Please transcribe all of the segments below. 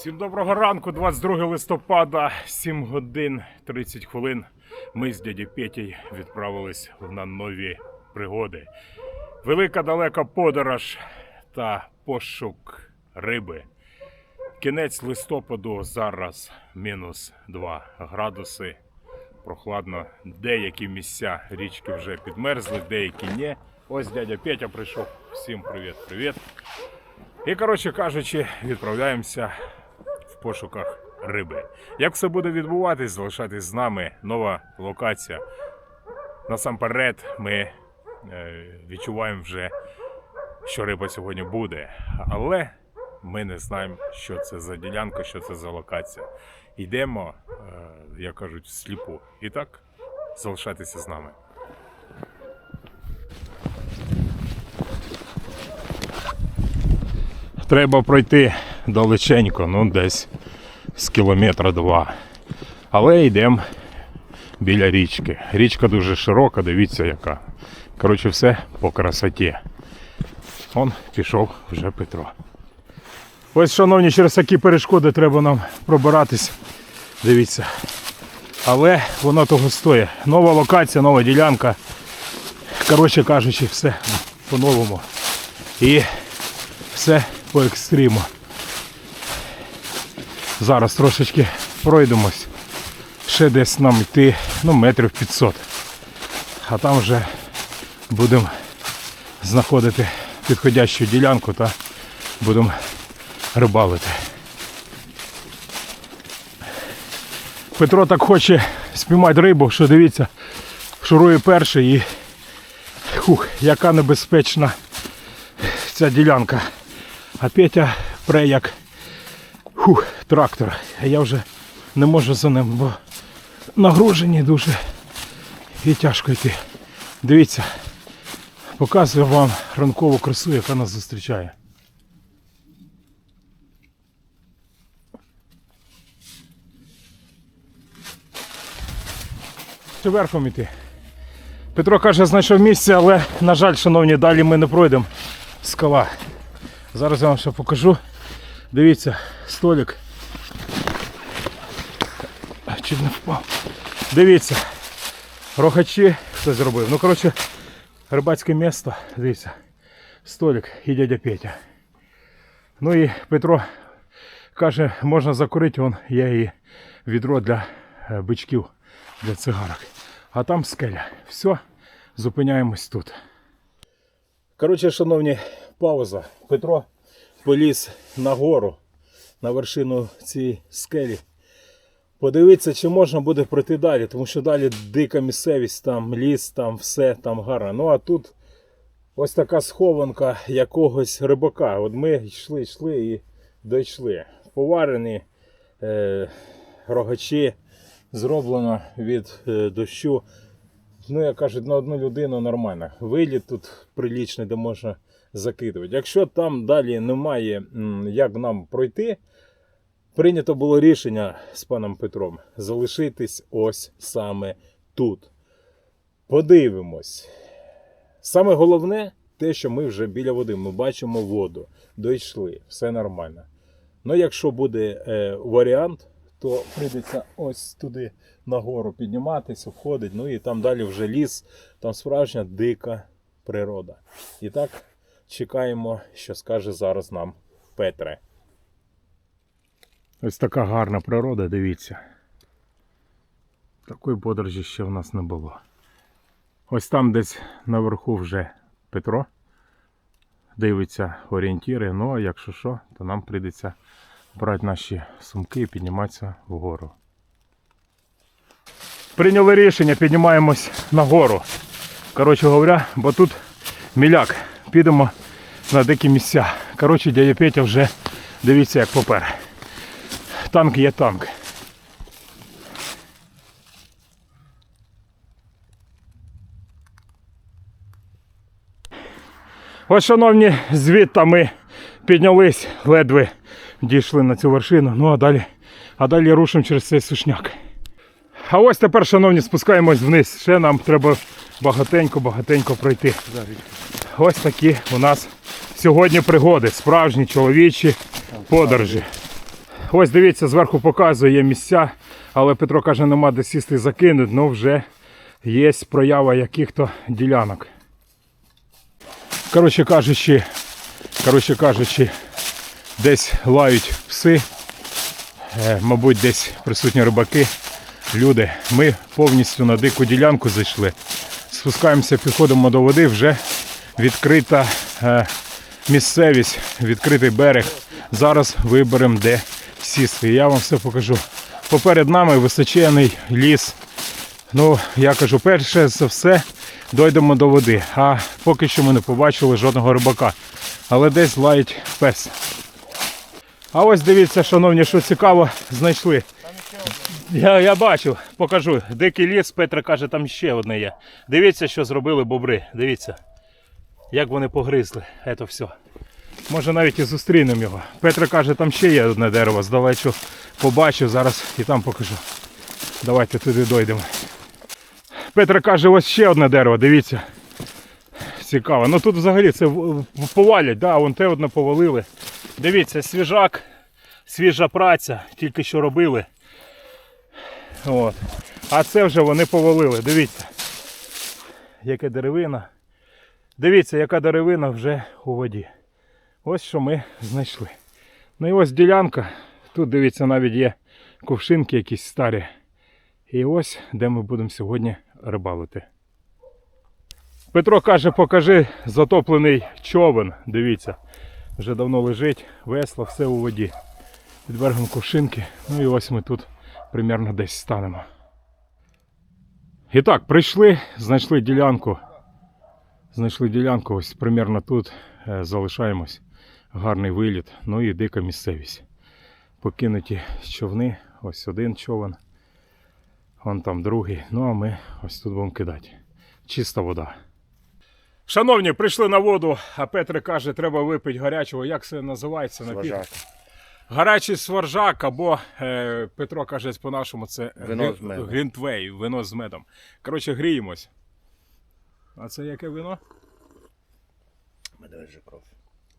Всім доброго ранку, 22 листопада, 7 годин 30 хвилин. Ми з дяді Петєю відправились на нові пригоди. Велика далека подорож та пошук риби. Кінець листопаду зараз мінус 2 градуси. Прохладно. Деякі місця річки вже підмерзли, деякі ні. Ось дядя Петя прийшов. Всім привіт-привіт. І, коротше кажучи, відправляємося пошуках риби. Як все буде відбуватись, залишайтесь з нами. Нова локація. Насамперед, ми е, відчуваємо вже, що риба сьогодні буде. Але ми не знаємо, що це за ділянка, що це за локація. Йдемо, е, як кажуть, всліпу. І так, залишайтеся з нами. Треба пройти далеченько, ну десь з кілометра два. Але йдемо біля річки. Річка дуже широка, дивіться яка. Коротше, все по красоті. Он пішов вже Петро. Ось, шановні, через такі перешкоди треба нам пробиратись. Дивіться. Але воно того стоїть. Нова локація, нова ділянка. Коротше кажучи, все по-новому. І все по екстриму. Зараз трошечки пройдемось. Ще десь нам йти ну, метрів 500. А там вже будемо знаходити підходящу ділянку та будемо рибалити. Петро так хоче спіймати рибу, що дивіться, шурує перший і хух, яка небезпечна ця ділянка. А Петя пре як хух, трактор. А я вже не можу за ним, бо нагружені дуже і тяжко йти. Дивіться, показую вам ранкову красу, яка нас зустрічає. Верхом іти? Петро каже, знайшов місце, але, на жаль, шановні, далі ми не пройдемо. Скала. Зараз я вам ще покажу. Дивіться, столик. Чуть не впав. Дивіться. Рогачі хто зробив. Ну, коротше, рибацьке місто. Дивіться. Столик і дядя Петя. Ну і Петро каже, можна закурити, вон є і відро для е, бичків, для цигарок. А там скеля. Все, зупиняємось тут. Коротше, шановні, пауза. Петро поліз на гору, на вершину цієї скелі. Подивитися, чи можна буде пройти далі, тому що далі дика місцевість, там ліс, там все, там гарно. Ну а тут ось така схованка якогось рибака. От ми йшли, йшли і дійшли. Поварені е, рогачі, зроблено від е, дощу. Ну, як кажуть, на одну людину нормально. Виліт тут прилічний, де можна закидувати. Якщо там далі немає, як нам пройти, прийнято було рішення з паном Петром залишитись ось саме тут. Подивимось. Саме головне те, що ми вже біля води, ми бачимо воду, дійшли, все нормально. Ну, якщо буде е, варіант, то прийдеться ось туди нагору підніматися, входить, ну і там далі вже ліс, там справжня дика природа. І так чекаємо, що скаже зараз нам Петре. Ось така гарна природа, дивіться. Такої подорожі ще в нас не було. Ось там десь наверху вже Петро дивиться орієнтіри. Ну а якщо що, то нам прийдеться брати наші сумки і підніматися вгору. Прийняли рішення, піднімаємось нагору. Коротше говоря, бо тут міляк. Підемо на дикі місця. Коротше, дядя Петя вже дивіться, як попер. Танк є танк. Ось, шановні, звідти ми піднялись, ледве дійшли на цю вершину. Ну а далі, а далі рушимо через цей сушняк. А ось тепер, шановні, спускаємось вниз. Ще нам треба багатенько-багатенько пройти. Ось такі у нас сьогодні пригоди, справжні чоловічі подорожі. Ось дивіться, зверху показує місця, але Петро каже, нема де сісти і закинути, ну вже є проява яких-то ділянок. Коротше кажучи, коротше кажучи, десь лають пси, е, мабуть, десь присутні рибаки, люди. Ми повністю на дику ділянку зайшли. Спускаємося, підходимо до води, вже відкрита е, місцевість, відкритий берег. Зараз виберемо, де сісти. Я вам все покажу. Поперед нами височений ліс. Ну, я кажу, перше за все дойдемо до води. А поки що ми не побачили жодного рибака. Але десь лають пес. А ось дивіться, шановні, що цікаво, знайшли. Я, я бачив, покажу. Дикий ліс, Петра каже, там ще одне є. Дивіться, що зробили бобри. Дивіться, як вони погризли. Це все. Може навіть і зустрінемо його. Петра каже, там ще є одне дерево. Здалечу побачив, зараз і там покажу. Давайте туди дойдемо. Петра каже, ось ще одне дерево, дивіться. Цікаво. Ну тут взагалі це повалять, да, вон те одне повалили. Дивіться, свіжак, свіжа праця, тільки що робили. От. А це вже вони повалили. Дивіться. Яка деревина. Дивіться, яка деревина вже у воді. Ось що ми знайшли. Ну і ось ділянка. Тут дивіться, навіть є кувшинки якісь старі. І ось де ми будемо сьогодні рибалити. Петро каже, покажи затоплений човен. Дивіться, вже давно лежить, весло, все у воді. Під берегом кувшинки. Ну і ось ми тут примерно десь станемо. І так, прийшли, знайшли ділянку. Знайшли ділянку, ось примерно тут е, залишаємось. Гарний виліт, ну і дика місцевість. Покинуті човни, ось один човен, вон там другий. Ну а ми ось тут будемо кидати. Чиста вода. Шановні, прийшли на воду, а Петре каже, треба випити гарячого. Як це називається напій? Гарячий сваржак або е, Петро каже по-нашому, це Вино з медом. грінтвей, вино з медом. Коротше, гріємось. А це яке вино? Медвежа кров.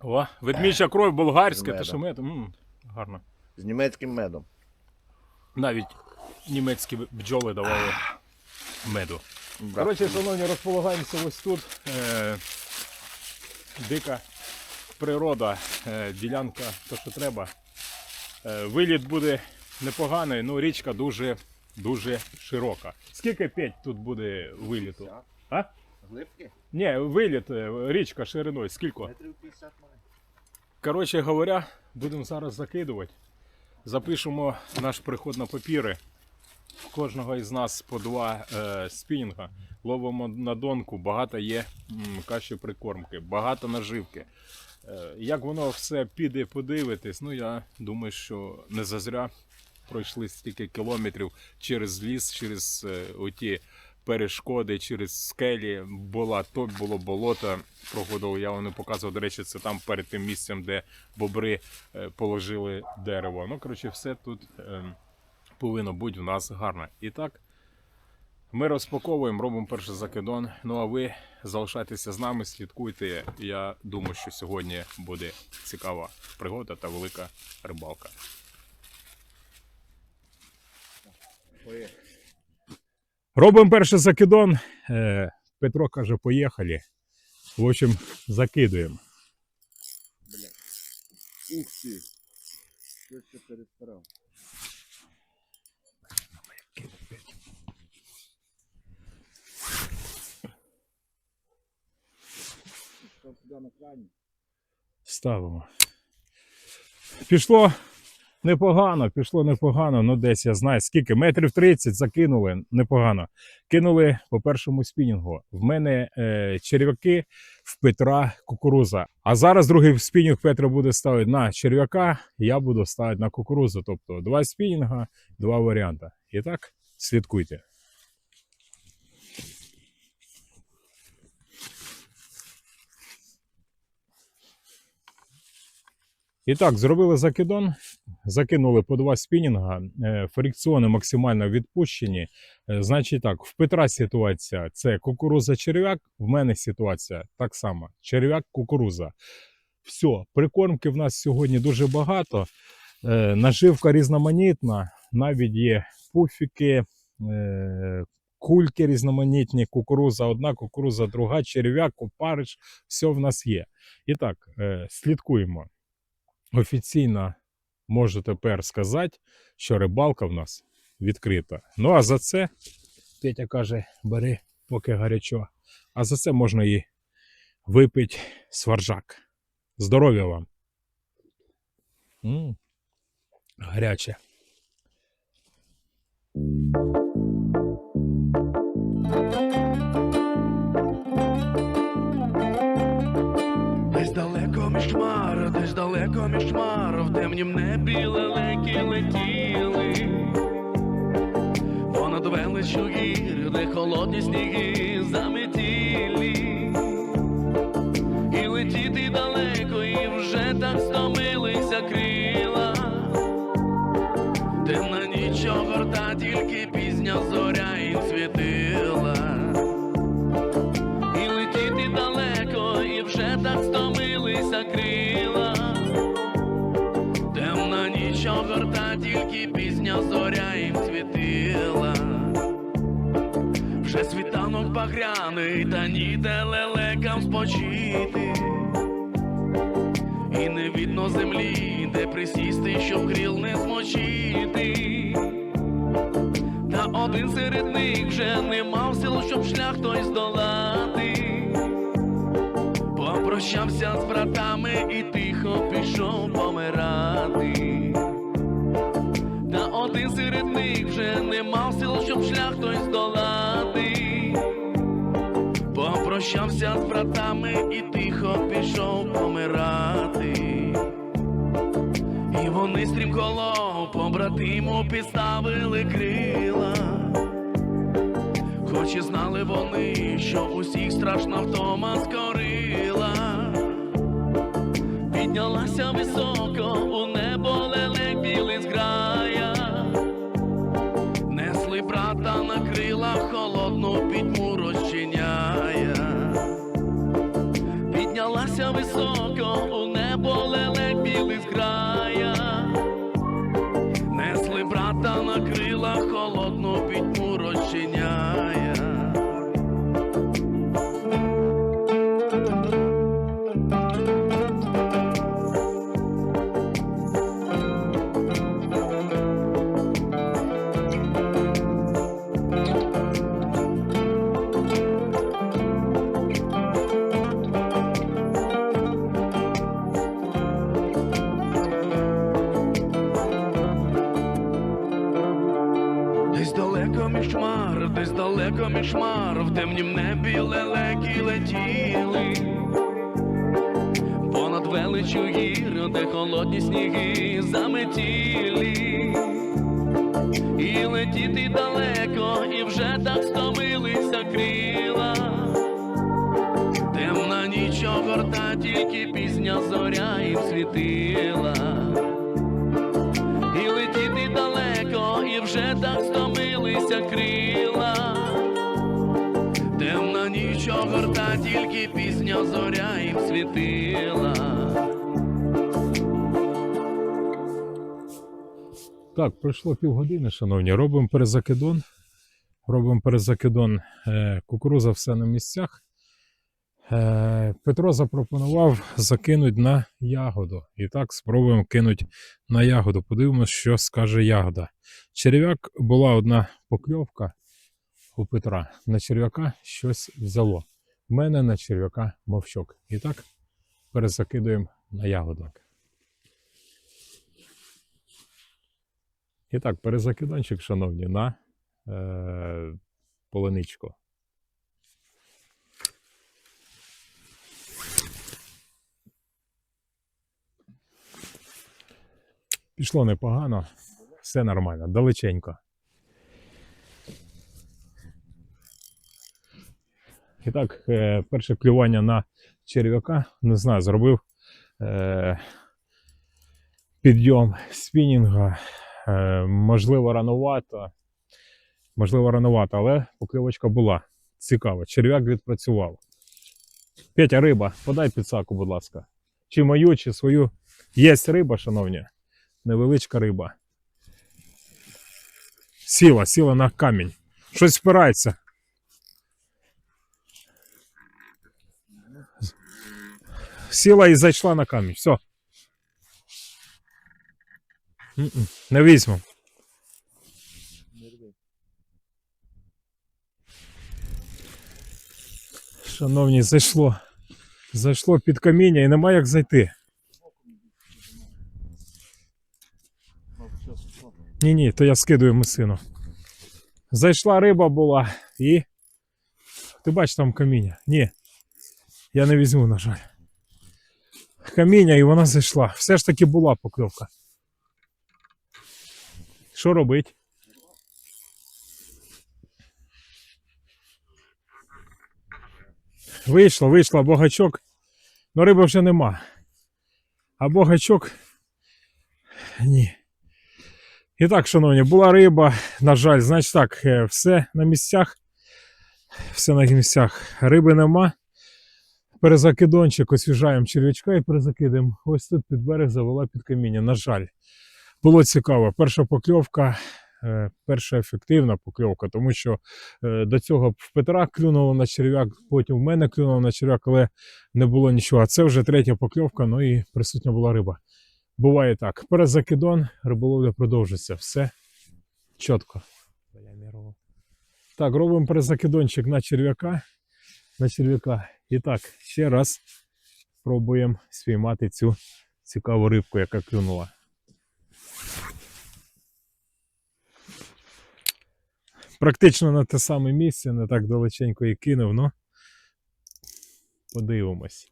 О, ведміча кров болгарська, та що мед. М, гарно. З німецьким медом. Навіть німецькі бджоли давали меду. Коротше, шановні, розполагаємося ось тут. Е, дика природа, е, ділянка, то що треба. Е, виліт буде непоганий, ну річка дуже, дуже широка. Скільки п'ять тут буде виліту? А? Глибки? Ні, виліт, е, річка шириною, скільки? Метрів 50 має. Коротше говоря, будемо зараз закидувати. Запишемо наш приход на папіри. В Кожного із нас по два е, спінінга. Ловимо на донку, багато є каші прикормки, багато наживки. Е, як воно все піде подивитись, ну я думаю, що не зазря пройшли стільки кілометрів через ліс, через е, оті перешкоди, через скелі, була то було болото. Проходило, я вам не показував. До речі, це там перед тим місцем, де бобри е, положили дерево. Ну, коротше, все тут е, повинно бути в нас гарно. І так, ми розпаковуємо, робимо перший закидон. Ну а ви залишайтеся з нами, слідкуйте. Я думаю, що сьогодні буде цікава пригода та велика рибалка. Робимо перший закидон. Е, Петро каже, поїхали. В общем, закидуємо. Ух ти. Що ще перестарав? Ставимо. Пішло непогано, пішло непогано. Ну, десь я знаю, скільки. Метрів 30 закинули непогано. Кинули по першому спінінгу. В мене е, черв'яки, в Петра кукуруза. А зараз другий спінінг Петра буде ставити на черв'яка, я буду ставити на кукурузу. Тобто два спінінга, два варіанти. І так, слідкуйте. І так, зробили закидон, закинули по два спінінга, е, фрикціони максимально відпущені. Е, Значить так, в Петра ситуація це кукуруза черв'як, в мене ситуація так само. Черв'як, кукуруза. Все, прикормки в нас сьогодні дуже багато. Е, наживка різноманітна, навіть є пуфіки, кульки різноманітні, кукуруза одна, кукуруза друга, черв'як, опариш, все в нас є. І так, слідкуємо. Офіційно можу тепер сказати, що рибалка в нас відкрита. Ну а за це Петя каже, бери, поки гарячо. А за це можна і випити сваржак. Здоров'я вам. м Гаряче. Хмар, в темнім небі лелеки летіли. Понад величу гір, де холодні сніги заметілі. І летіти далеко, багряний, та ніде лелекам спочити. І не видно землі, де присісти, щоб кріл не змочити. Та один серед них вже не мав сил, щоб шлях той здолати. Попрощався з братами і тихо пішов помирати. Та один серед них вже не мав сил, щоб шлях той здолати. Попрощався з братами і тихо пішов помирати. І вони стрімколов побратиму підставили крила. Хоч і знали вони, що усіх страшна втома скорила. Піднялася високо у в темнім небі лелеки летіли. Понад величу гір, де холодні сніги Так, пройшло півгодини, шановні. Робимо перезакидон. Робимо перезакидон. Е, кукуруза все на місцях. Е, Петро запропонував закинути на ягоду. І так, спробуємо кинути на ягоду. Подивимося, що скаже ягода. Черв'як була одна покльовка у Петра. На черв'яка щось взяло. У мене на черв'яка мовчок. І так, перезакидуємо на ягоду. І так, перезакидончик, шановні, на е, полиничку. Пішло непогано, все нормально, далеченько. І так, е, перше клювання на черв'яка, не знаю, зробив е, підйом спінінга. Е, можливо, ранувато. Можливо, ранувато, але покльовочка була. Цікаво. Черв'як відпрацював. Петя, риба, подай підсаку, будь ласка. Чи мою, чи свою. Є риба, шановні. невеличка риба. Сіла, сіла на камінь. Щось спирається. Сіла і зайшла на камінь. Все. Не візьму. Шановні, зайшло. Зайшло під каміння і нема як зайти. Ні, ні, то я скидую мисину. Зайшла риба була і. Ти бачиш там каміння? Ні. Я не візьму, на жаль. Каміння і вона зайшла. Все ж таки була покльовка. Що робить? Вийшло, вийшло, богачок. Ну риби вже нема. А богачок. Ні. І так, шановні, була риба. На жаль, значить так, е, все на місцях. Все на місцях. Риби нема. Перезакидончик, освіжаємо черв'ячка і перезакидаємо. Ось тут під берег завела під каміння. На жаль, було цікаво. Перша покльовка, е, перша ефективна покльовка, тому що е, до цього в Петра клюнуло на черв'як, потім в мене клюнуло на черв'як, але не було нічого. Це вже третя покльовка, ну і присутня була риба. Буває так. Перезакидон, риболовля продовжиться. Все чітко. Так, робимо перезакидончик на черв'яка. На черв'яка. І так, ще раз пробуємо спіймати цю цікаву рибку, яка клюнула. Практично на те саме місце, не так далеченько і кинув, ну подивимось.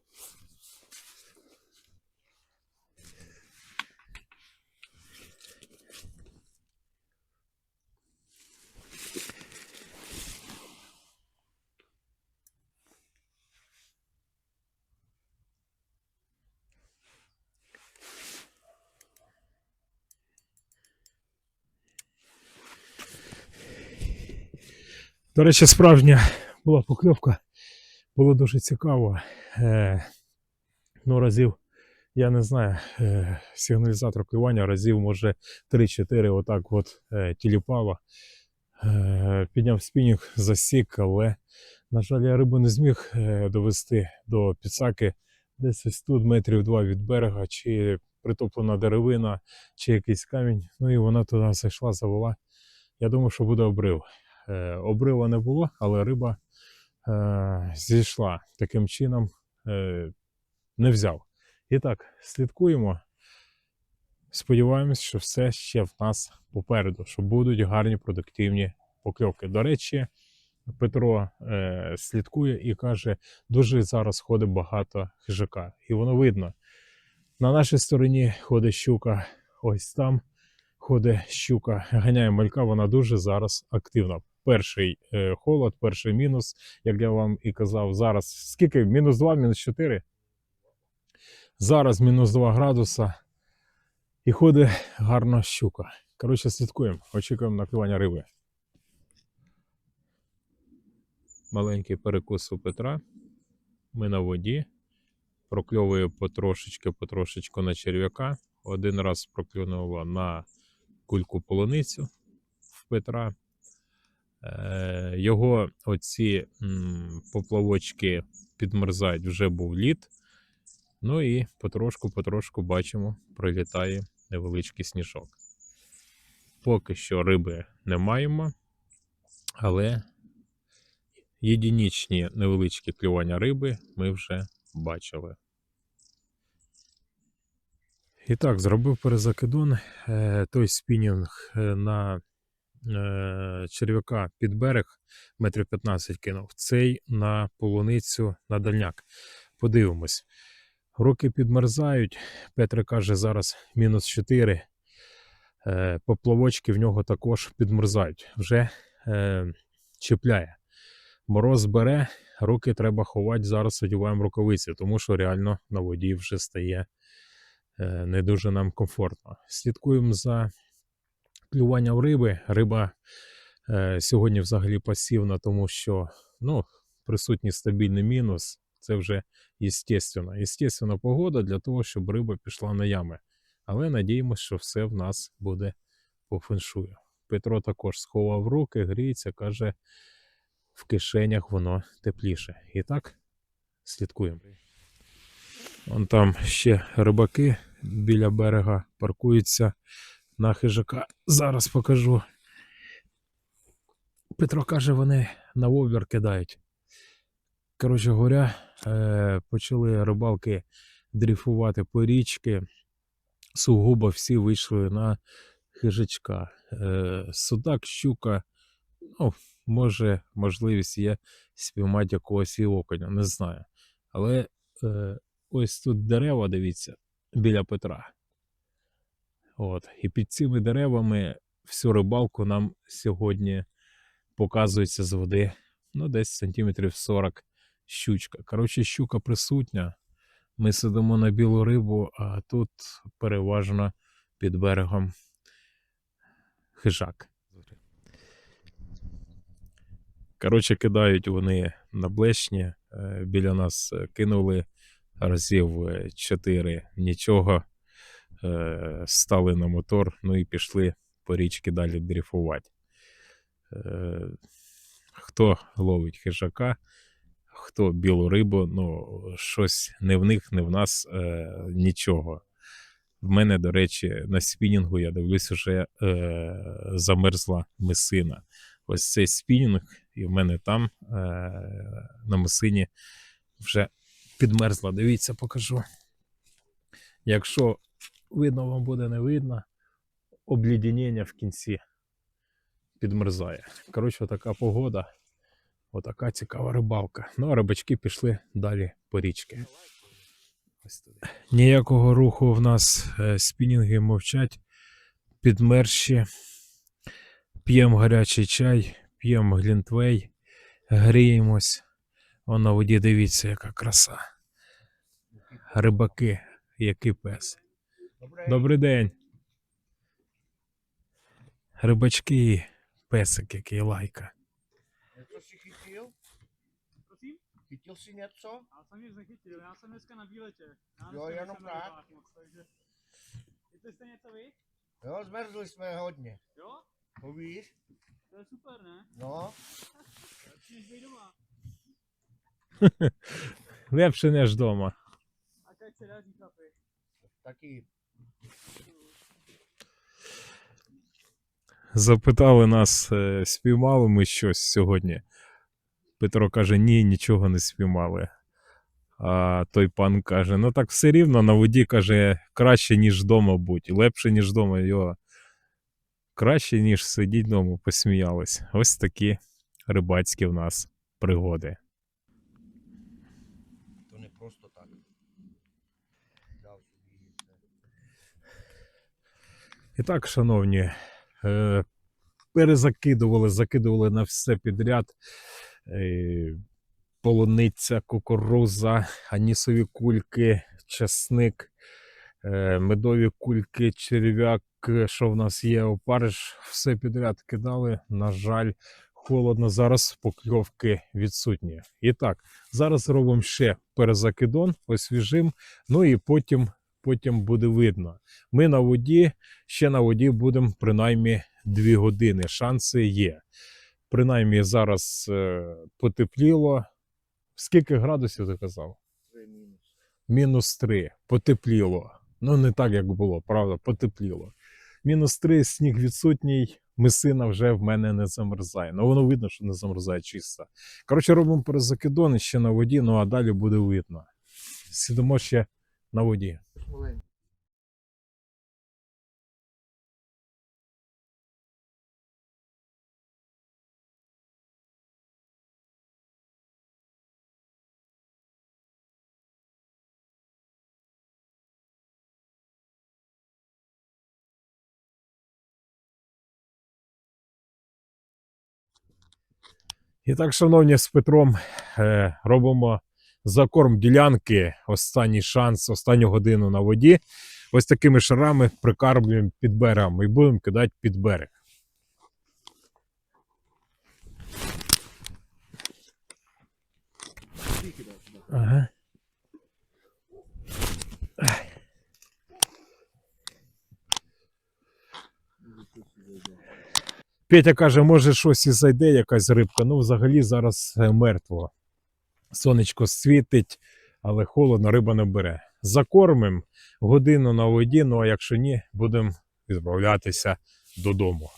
До речі, справжня була покльовка. Було дуже цікаво. Е, ну, разів, я не знаю, е, сигналізатор клювання разів, може, 3-4 отак от е, тіліпало. Е, підняв спінінг, засік, але, на жаль, я рибу не зміг е, довести до підсаки десь ось тут метрів два від берега, чи притоплена деревина, чи якийсь камінь. Ну і вона туди зайшла, завела. Я думав, що буде обрив. Е, обрива не було, але риба е, зійшла. Таким чином е, не взяв. І так, слідкуємо. Сподіваємось, що все ще в нас попереду, що будуть гарні продуктивні покльовки. До речі, Петро е, слідкує і каже, дуже зараз ходить багато хижака. І воно видно. На нашій стороні ходить щука, ось там ходить щука, ганяє малька, вона дуже зараз активна. Перший е, холод, перший мінус, як я вам і казав, зараз скільки? Мінус 2, мінус 4. Зараз мінус 2 градуса. І ходить гарна щука. Коротше, слідкуємо, очікуємо на клювання риби. Маленький перекус у Петра. Ми на воді. Прокльовує потрошечки, потрошечку на черв'яка. Один раз проклюнула на кульку полуницю в Петра. Е, Його оці поплавочки підмерзають, вже був лід. Ну і потрошку-потрошку бачимо, пролітає невеличкий сніжок. Поки що риби не маємо, але єдинічні невеличкі клювання риби ми вже бачили. І так, зробив перезакидон. Е, той спінінг е, на черв'яка під берег метрів 15 кинув. Цей на полуницю на дальняк. Подивимось. Руки підмерзають. Петре каже, зараз мінус 4. Е, поплавочки в нього також підмерзають. Вже е, чіпляє. Мороз бере, руки треба ховати. Зараз одягаємо рукавиці, тому що реально на воді вже стає е, не дуже нам комфортно. Слідкуємо за клюванням риби. Риба е, сьогодні взагалі пасивна, тому що ну, присутній стабільний мінус. Це вже естественно. Естественно, погода для того, щоб риба пішла на ями. Але надіємося, що все в нас буде по феншую. Петро також сховав руки, гріється, каже, в кишенях воно тепліше. І так, слідкуємо. Вон там ще рибаки біля берега паркуються на хижака. Зараз покажу. Петро каже, вони на вовбір кидають. Коротше говоря, е, почали рибалки дрейфувати по річки. Сугубо всі вийшли на хижачка. Е, судак, щука, ну, може, можливість є спіймати якогось і окуня, не знаю. Але е, ось тут дерева, дивіться, біля Петра. От. І під цими деревами всю рибалку нам сьогодні показується з води ну, десь сантиметрів 40 щучка. Коротше, щука присутня. Ми сидимо на білу рибу, а тут переважно під берегом хижак. Коротше, кидають вони на блешні. Е, Біля нас е, кинули разів е, чотири. Нічого. Е, Стали на мотор, ну і пішли по річці далі дрейфувати. Е, Хто ловить хижака, хто білу рибу, ну, щось не в них, не в нас е, нічого. В мене, до речі, на спінінгу я дивлюсь, уже е, замерзла мисина. Ось цей спінінг, і в мене там на мисині вже підмерзла. Дивіться, покажу. Якщо видно, вам буде не видно, облідінення в кінці підмерзає. Коротше, така погода. Отака цікава рибалка. Ну, а рибачки пішли далі по річки. Ніякого руху в нас е, спінінги мовчать, підмерші. П'ємо гарячий чай, п'ємо глінтвей, гріємось. Вон на воді дивіться, яка краса. Рибаки, який пес. Добрий день. Рибачки, песик, який лайка. Prosím? Chytil si něco? Já jsem nic nechytil, já jsem dneska na výletě. Já Jo, jenom tak? takže... Chytli jste něco vy? Jo, zmrzli jsme hodně. Jo? Povíš? To je super, ne? No, Lepší než být doma. Лепше, ніж вдома. A ať se daří, chlapi. taky. Запитали нас, е, спіймали ми щось сьогодні. Петро каже, ні, нічого не спіймали. А той пан каже: ну так все рівно на воді каже, краще, ніж вдома будь, лепше, ніж вдома. Йо. Краще, ніж сидіть вдома, посміялись. Ось такі рибацькі в нас пригоди. To ne prosto tak. Dal собі і все. І так, шановні, е, перезакидували, закидували на все підряд. Е, полуниця, кукуруза, анісові кульки, чесник, е, медові кульки, черв'як, що в нас є, опариш, все підряд кидали. На жаль, холодно. Зараз покльовки відсутні. І так, зараз робимо ще перезакидон, освіжим, ну і потім, потім буде видно. Ми на воді, ще на воді будемо принаймні 2 години. Шанси є. Принаймні зараз е, потепліло. Скільки градусів ти казав? Мінус. 3. Потепліло. Ну, не так, як було, правда, потепліло. Мінус 3, сніг відсутній, мисина вже в мене не замерзає. Ну, воно видно, що не замерзає чисто. Коротше, робимо перезакидони ще на воді, ну а далі буде видно. Сидимо ще на воді. Маленький. І так, шановні, з Петром е, робимо за корм ділянки. Останній шанс, останню годину на воді. Ось такими шарами прикармлюємо під берегом і будемо кидати під берег. Ага. Петя каже, може щось і зайде, якась рибка. Ну, взагалі зараз е, мертво. Сонечко світить, але холодно, риба не бере. Закормимо годину на воді, ну а якщо ні, будемо відправлятися додому.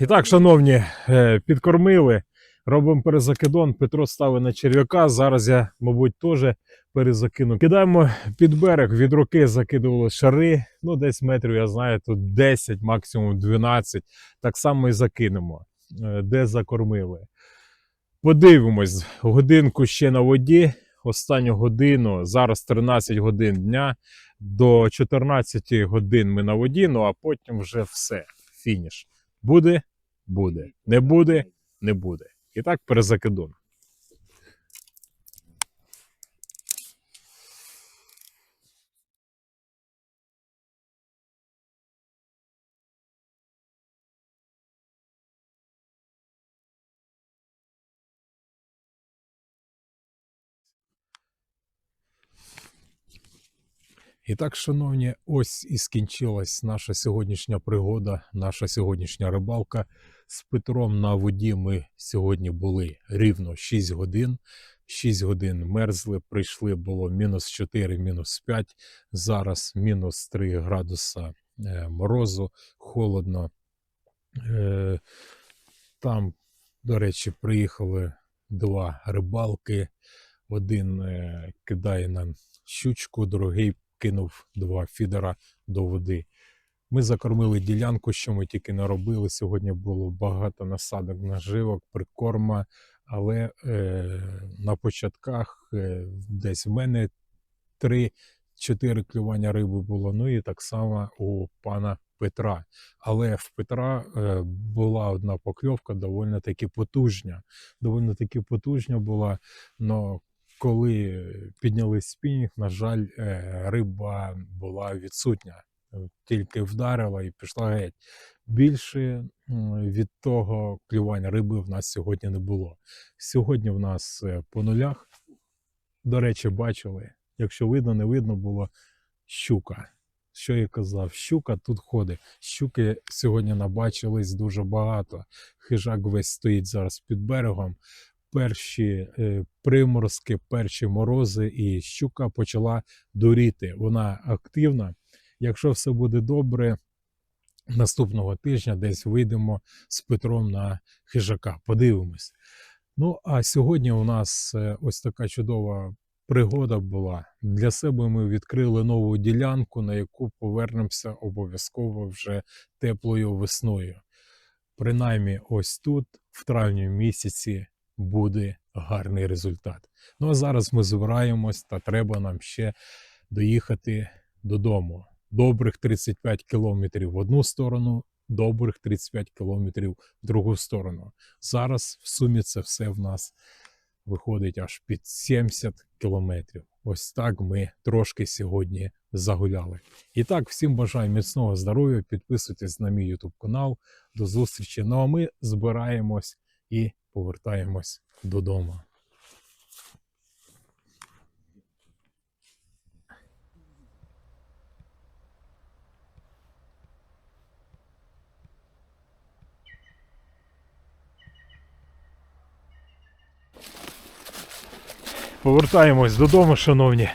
І так, шановні, е, підкормили. Робимо перезакидон. Петро ставить на черв'яка. Зараз я, мабуть, теж перезакину. Кидаємо під берег, від руки закидували шари. Ну, десь метрів, я знаю, тут 10, максимум 12. Так само і закинемо, е, де закормили. Подивимось, годинку ще на воді. Останню годину, зараз 13 годин дня, до 14 годин ми на воді, ну а потім вже все. Фініш. Буде? Буде. Не буде? Не буде. І так перезакидон. І так, шановні, ось і скінчилась наша сьогоднішня пригода, наша сьогоднішня рибалка. З Петром на воді ми сьогодні були рівно 6 годин. 6 годин мерзли, прийшли, було мінус 4, мінус 5. Зараз мінус 3 градуса е, морозу, холодно. Е, Там, до речі, приїхали два рибалки. Один е, кидає нам щучку, другий кинув два фідера до води. Ми закормили ділянку, що ми тільки наробили. Сьогодні було багато насадок наживок, прикорма, але е, на початках е, десь в мене 3-4 клювання риби було. Ну і так само у пана Петра. Але в Петра е, була одна покльовка доволі таки потужня. Доволі таки потужня була. Но коли підняли спінінг, на жаль, е, риба була відсутня. Е, Тільки вдарила і пішла геть. Більше від того клювання риби в нас сьогодні не було. Сьогодні в нас е, по нулях. До речі, бачили, якщо видно, не видно було щука. Що я казав, щука тут ходить. Щуки сьогодні набачились дуже багато. Хижак весь стоїть зараз під берегом перші е, приморозки, перші морози, і щука почала дуріти. Вона активна. Якщо все буде добре, наступного тижня десь вийдемо з Петром на хижака. Подивимось. Ну, а сьогодні у нас е, ось така чудова пригода була. Для себе ми відкрили нову ділянку, на яку повернемося обов'язково вже теплою весною. Принаймні, ось тут, в травні місяці, буде гарний результат. Ну а зараз ми збираємось та треба нам ще доїхати додому. Добрих 35 кілометрів в одну сторону, добрих 35 кілометрів в другу сторону. Зараз в сумі це все в нас виходить аж під 70 кілометрів. Ось так ми трошки сьогодні загуляли. І так, всім бажаю міцного здоров'я. Підписуйтесь на мій YouTube канал. До зустрічі. Ну а ми збираємось і повертаємось додому. Повертаємось додому, шановні.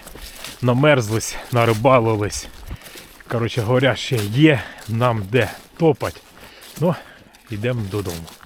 Намерзлись, нарибалились. Коротше говоря, ще є нам де топать. Ну, йдемо додому.